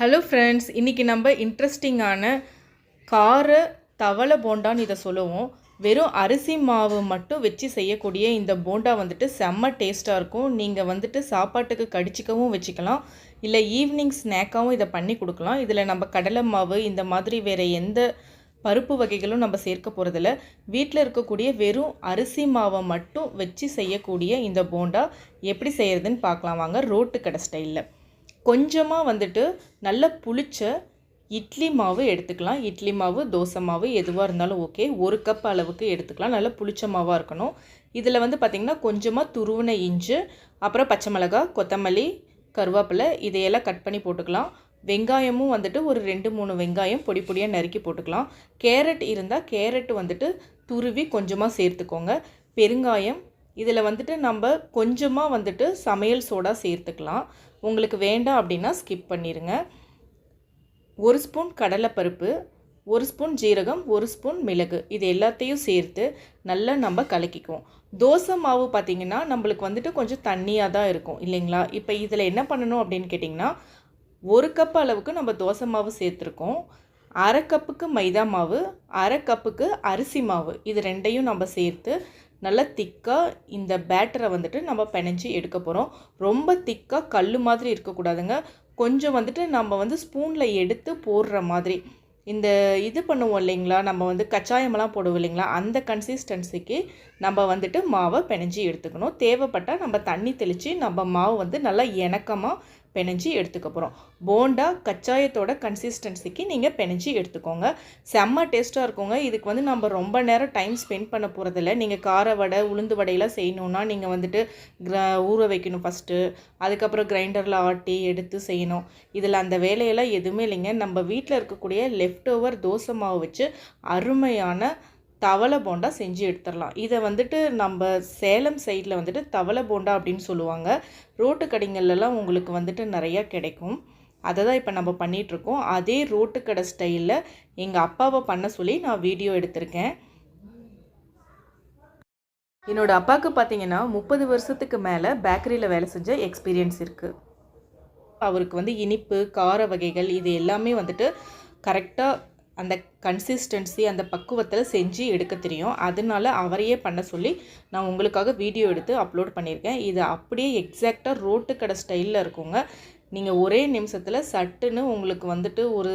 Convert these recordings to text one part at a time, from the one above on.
Hello friends இன்றைக்கி நம்ம இன்ட்ரெஸ்டிங்கான கார தவளை போண்டான்னு இதை சொல்லுவோம். வெறும் அரிசி மாவு மட்டும் வச்சு செய்யக்கூடிய இந்த போண்டா வந்துட்டு செம்ம டேஸ்ட்டாக இருக்கும். நீங்கள் வந்துட்டு சாப்பாட்டுக்கு கடிச்சிக்கவும் வச்சுக்கலாம். இல்லை ஈவினிங் ஸ்நாக்காகவும் இதை பண்ணி கொடுக்கலாம். இதில் நம்ம கடலை மாவு இந்த மாதிரி வேறு எந்த பருப்பு வகைகளும் நம்ம சேர்க்க போகிறதில்ல வீட்டில் இருக்கக்கூடிய வெறும் அரிசி மாவை மட்டும் வச்சு செய்யக்கூடிய இந்த போண்டா எப்படி செய்கிறதுன்னு பார்க்கலாம். வாங்க ரோட்டு கடை ஸ்டைலில் கொஞ்சமாக வந்துட்டு நல்ல புளிச்ச இட்லி மாவு எடுத்துக்கலாம். இட்லி மாவு தோசை மாவு எதுவாக இருந்தாலும் ஓகே ஒரு கப் அளவுக்கு எடுத்துக்கலாம். நல்ல புளிச்ச மாவாக இருக்கணும். இதில் வந்து பார்த்திங்கன்னா கொஞ்சமாக துருவின இஞ்சி அப்புறம் பச்சை மிளகா கொத்தமல்லி கருவேப்பிலை இதையெல்லாம் கட் பண்ணி போட்டுக்கலாம். வெங்காயமும் வந்துட்டு ஒரு ரெண்டு மூணு வெங்காயம் பொடி பொடியாக நறுக்கி போட்டுக்கலாம். கேரட் இருந்தால் கேரட் வந்துட்டு துருவி கொஞ்சமாக சேர்த்துக்கோங்க. பெருங்காயம் இதில் வந்துட்டு நம்ம கொஞ்சமாக வந்துட்டு சமையல் சோடா சேர்த்துக்கலாம். உங்களுக்கு வேண்டாம் அப்படின்னா ஸ்கிப் பண்ணிடுங்க ஒரு ஸ்பூன் கடலைப்பருப்பு ஒரு ஸ்பூன் ஜீரகம் ஒரு ஸ்பூன் மிளகு. இது எல்லாத்தையும் சேர்த்து நல்லா நம்ம கலக்கிக்குவோம். தோசை மாவு பார்த்திங்கன்னா நம்மளுக்கு வந்துட்டு கொஞ்சம் தண்ணியாக தான் இருக்கும் இல்லைங்களா? இப்போ இதில் என்ன பண்ணணும் அப்படின்னு கேட்டிங்கன்னா ஒரு கப் அளவுக்கு நம்ம தோசை மாவு சேர்த்துருக்கோம். அரை கப்புக்கு மைதா மாவு அரை கப்புக்கு அரிசி மாவு. இது ரெண்டையும் நம்ம சேர்த்து நல்லா திக்காக இந்த பேட்டரை வந்துட்டு நம்ம பிணைஞ்சி எடுக்க போகிறோம் ரொம்ப திக்காக கல் மாதிரி இருக்கக்கூடாதுங்க. கொஞ்சம் வந்துட்டு நம்ம வந்து ஸ்பூனில் எடுத்து போடுற மாதிரி. இந்த இது பண்ணுவோம் இல்லைங்களா? நம்ம வந்து கச்சாயமெல்லாம் போடுவோம் இல்லைங்களா? அந்த கன்சிஸ்டன்சிக்கு நம்ம வந்துட்டு மாவை பிணைஞ்சி எடுத்துக்கணும். தேவைப்பட்டால் நம்ம தண்ணி தெளித்து நம்ம மாவு வந்து நல்லா இணக்கமாக பிணைஞ்சி எடுத்துக்க போகிறோம் போண்டா கச்சாயத்தோட கன்சிஸ்டன்சிக்கு நீங்கள் பிணைஞ்சி எடுத்துக்கோங்க. செம்ம டேஸ்ட்டாக இருக்குங்க. இதுக்கு வந்து நம்ம ரொம்ப நேரம் டைம் ஸ்பெண்ட் பண்ண போகிறதில்ல நீங்கள் கார வடை உளுந்து வடையெல்லாம் செய்யணுன்னா நீங்கள் வந்துட்டு ஊற வைக்கணும் ஃபஸ்ட்டு அதுக்கப்புறம் கிரைண்டரில் ஆட்டி எடுத்து செய்யணும். இதில் அந்த வேலையெல்லாம் எதுவுமே இல்லைங்க. நம்ம வீட்டில் இருக்கக்கூடிய லெஃப்ட் ஓவர் தோசை மாவு வச்சு அருமையான தவளை போண்டா செஞ்சு எடுத்துடலாம். இதை வந்துட்டு நம்ம சேலம் சைடில் வந்துட்டு தவளை போண்டா அப்படின்னு சொல்லுவாங்க. ரோட்டு கடைங்கள்லாம் உங்களுக்கு வந்துட்டு நிறையா கிடைக்கும். அதை தான் இப்போ நம்ம பண்ணிகிட்ருக்கோம் அதே ரோட்டு கடை ஸ்டைலில் எங்கள் அப்பாவை பண்ண சொல்லி நான் வீடியோ எடுத்திருக்கேன். என்னோடய அப்பாவுக்கு பார்த்தீங்கன்னா முப்பது வருஷத்துக்கு மேலே பேக்கரியில் வேலை செஞ்ச எக்ஸ்பீரியன்ஸ் இருக்குது அவருக்கு வந்து இனிப்பு கார வகைகள் இது எல்லாமே வந்துட்டு கரெக்டாக அந்த கன்சிஸ்டன்சி அந்த பக்குவத்தில் செஞ்சு எடுக்க தெரியும். அதனால அவரையே பண்ண சொல்லி நான் உங்களுக்காக வீடியோ எடுத்து அப்லோட் பண்ணியிருக்கேன். இது அப்படியே எக்ஸாக்டாக ரோட்டு கடை ஸ்டைலில் இருக்குங்க நீங்கள் ஒரே நிமிஷத்தில் சட்டுன்னு உங்களுக்கு வந்துட்டு ஒரு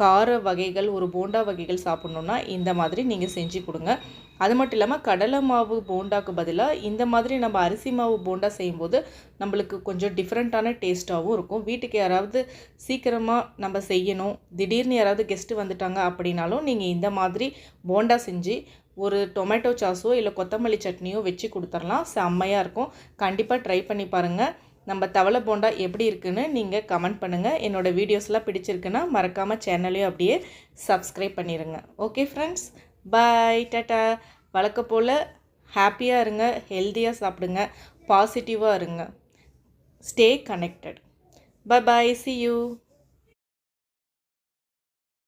கார வகைகள் ஒரு போண்டா வகைகள் சாப்பிட்ணுன்னா இந்த மாதிரி நீங்கள் செஞ்சு கொடுங்க. அது மட்டும் இல்லாமல் கடலை மாவு போண்டாக்கு பதிலாக இந்த மாதிரி நம்ம அரிசி மாவு போண்டா செய்யும்போது நம்மளுக்கு கொஞ்சம் டிஃப்ரெண்ட்டான டேஸ்ட்டாகவும் இருக்கும். வீட்டுக்கு யாராவது சீக்கிரமாக நம்ம செய்யணும் திடீர்னு யாராவது கெஸ்ட்டு வந்துட்டாங்க அப்படின்னாலும் நீங்கள் இந்த மாதிரி போண்டா செஞ்சு ஒரு டொமேட்டோ சாஸோ இல்லை கொத்தமல்லி சட்னியோ வச்சு கொடுத்துர்லாம். செம்மையாக இருக்கும். கண்டிப்பாக ட்ரை பண்ணி பாருங்கள் நம்ம தவளை போண்டா எப்படி இருக்குன்னு நீங்கள் கமெண்ட் பண்ணுங்கள் என்னோடய வீடியோஸ்லாம் பிடிச்சிருக்குன்னா மறக்காமல் சேனலையும் அப்படியே சப்ஸ்கிரைப் பண்ணிடுங்க ஓகே ஃப்ரெண்ட்ஸ் பாய் டாட்டா வழக்க போல் ஹாப்பியாக இருங்க ஹெல்த்தியாக சாப்பிடுங்க பாசிட்டிவாக இருங்க. Stay connected bye bye see you